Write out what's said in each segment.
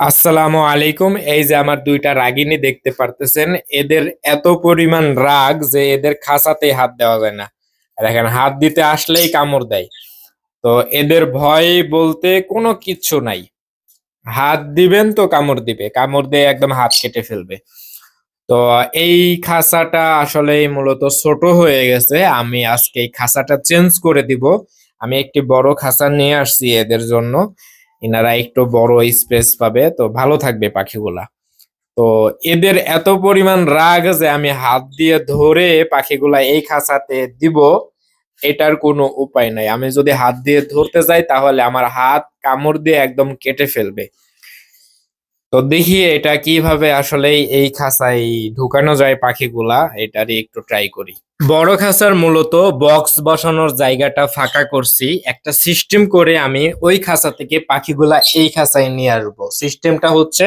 আসসালামু আলাইকুম। এই যে আমার দুইটা রাগিনী দেখতে পারতেছেন, এদের এত পরিমাণ রাগ যে এদের খাঁচাতেই হাত দেওয়া যায় না। দেখেন, হাত দিতে আসলেই কামড় দেয়। তো এদের ভয় বলতে কোনো কিচ্ছু নাই। হাত দিবেন তো কামড় দিবে, কামড় দিয়ে একদম হাত কেটে ফেলবে। তো এই খাঁচাটা আসলে মূলত ছোট হয়ে গেছে। আমি আজকে এই খাঁচাটা চেঞ্জ করে দিব। আমি একটি বড় খাঁচা নিয়ে আসছি এদের জন্য। এনারা একটু বড় স্পেস পাবে, তো ভালো থাকবে পাখিগুলা। তো এদের এত পরিমাণ রাগ যে আমি হাত দিয়ে ধরে পাখিগুলা এই খাঁচাতে দিব, এটার কোনো উপায় নাই। আমি যদি হাত দিয়ে ধরতে যাই, তাহলে আমার হাত কামড় দিয়ে একদম কেটে ফেলবে। তো দেখি এটা কীভাবে আসলে এই খাঁচায় ঢুকানো যায় পাখিগুলা, এটারই একটু ট্রাই করি। বড় খাঁচার মূলত বক্স বসানোর জায়গাটা ফাঁকা করছি। একটা সিস্টেম করে আমি ওই খাঁচা থেকে পাখিগুলা এই খাঁচায় নিয়ে আসব। সিস্টেমটা হচ্ছে,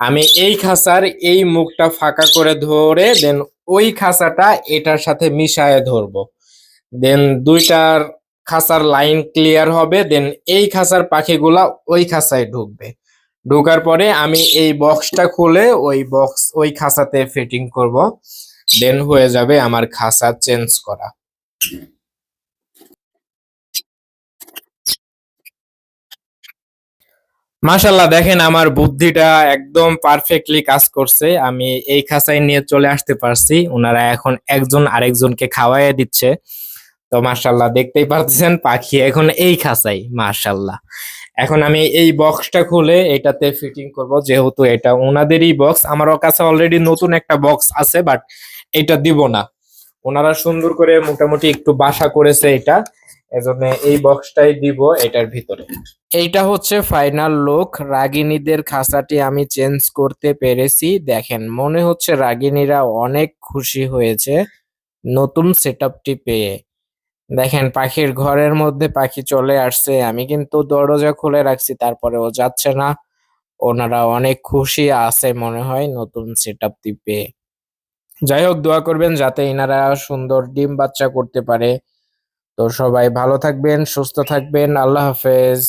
আমি এই খাঁচার এই মুখটা ফাঁকা করে ধরে দেন ওই খাঁচাটা এটার সাথে মিশায় ধরবো। দেন দুইটার খাঁচার লাইন ক্লিয়ার হবে দেন এই খাঁচার পাখিগুলা ওই খাঁচায় ঢুকবে। ঢোকার পরে আমি এই বক্সটা খুলে ওই বক্স ওই খাঁচাতে ফিটিং করব। দেন হয়ে যাবে আমার খাঁচা চেঞ্জ করা। মাশাল্লাহ দেখেন আমার বুদ্ধিটা একদম পারফেক্টলি কাজ করছে। আমি এই খাঁচায় নিয়ে চলে আসতে পারছি। ওনারা এখন একজন আরেকজনকে খাওয়াইয়ে দিচ্ছে। তো মাশাল্লাহ দেখতেই পারতেছেন পাখি এখন এই খাঁচাই মাশাল্লাহ এখন আমি এই বক্সটা খুলে এটাতে ফিটিং করব, যেহেতু এটা ওনাদেরই বক্স আমার কাছে অলরেডি নতুন একটা বক্স আছে বাট এটা দিব না। ওনারা সুন্দর করে মোটামুটি একটু বাসা করেছে এটা, এজন্য এই বক্সটাই দিব এটার ভিতরে। এইটা হচ্ছে ফাইনাল লুক রাগিনীদের খাঁচাটি আমি চেঞ্জ করতে পেরেছি। দেখেন, মনে হচ্ছে রাগিনীরা অনেক খুশি হয়েছে নতুন সেটআপটি পেয়ে। দেখেন, পাখির ঘরের মধ্যে পাখি চলে আসছে। আমি কিন্তু দরজা খুলে রাখছি, তারপরে ও যাচ্ছে না। ওনারা অনেক খুশি আছে মনে হয় নতুন সেট আপ দিবে যাই হোক, দোয়া করবেন যাতে এনারা সুন্দর ডিম বাচ্চা করতে পারে। তো সবাই ভালো থাকবেন, সুস্থ থাকবেন। আল্লাহ হাফেজ।